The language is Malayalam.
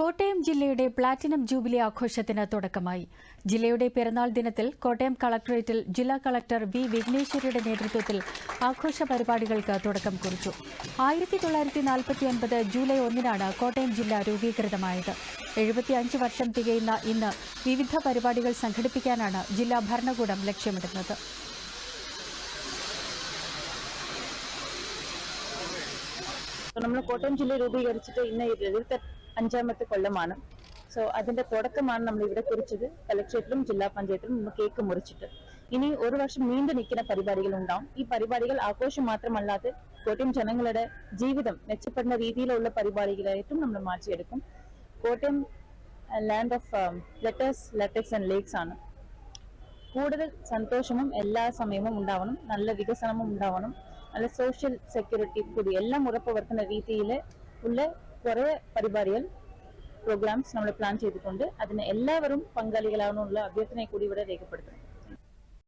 കോട്ടയം ജില്ലയുടെ പ്ലാറ്റിനം ജൂബിലി ആഘോഷത്തിന് തുടക്കമായി. ജില്ലയുടെ പിറന്നാൾ ദിനത്തിൽ കോട്ടയം കളക്ടറേറ്റിൽ ജില്ലാ കളക്ടർ വി വിഘ്നേശ്വരിയുടെ നേതൃത്വത്തിൽ ആഘോഷ പരിപാടികൾക്ക് തുടക്കം കുറിച്ചു. ആയിരത്തി തൊള്ളായിരത്തി നാൽപ്പത്തിയൊൻപത് ജൂലൈ ഒന്നിനാണ് കോട്ടയം ജില്ല രൂപീകൃതമായത്. എഴുപത്തിയഞ്ച് വർഷം തികയുന്ന ഇന്ന് വിവിധ പരിപാടികൾ സംഘടിപ്പിക്കാനാണ് ജില്ലാ ഭരണകൂടം ലക്ഷ്യമിടുന്നത്. നമ്മൾ കോട്ടയം ജില്ല രൂപീകരിച്ചിട്ട് ഇന്ന് അഞ്ചാമത്തെ കൊല്ലമാണ്. സോ അതിന്റെ തുടക്കമാണ് നമ്മൾ ഇവിടെ കുറിച്ചത്. കലക്ട്രേറ്റിലും ജില്ലാ പഞ്ചായത്തിലും നമ്മൾ കേക്ക് മുറിച്ചിട്ട്. ഇനി ഒരു വർഷം നീണ്ടു നിൽക്കുന്ന പരിപാടികൾ ഉണ്ടാവും. ഈ പരിപാടികൾ ആഘോഷം മാത്രമല്ലാതെ കോട്ടയം ജനങ്ങളുടെ ജീവിതം മെച്ചപ്പെടുന്ന രീതിയിലുള്ള പരിപാടികളായിട്ടും നമ്മൾ മാറ്റിയെടുക്കും. Kottayam land of letters latex and lakes ആണ്. കൂടുതൽ സന്തോഷവും എല്ലാ സമയവും ഉണ്ടാവണം. നല്ല വികസനവും ഉണ്ടാവണം. നല്ല സോഷ്യൽ സെക്യൂരിറ്റി കൂടി എല്ലാം ഉറപ്പുവരുത്തുന്ന രീതിയിൽ ഉള്ള കുറെ പരിപാടികൾ പ്രോഗ്രാംസ് നമ്മൾ പ്ലാൻ ചെയ്തിട്ടുണ്ട്. അതിന് എല്ലാവരും പങ്കാളികളാണെന്നുള്ള അഭ്യർത്ഥനയെ കൂടി ഇവിടെ രേഖപ്പെടുത്തുന്നു.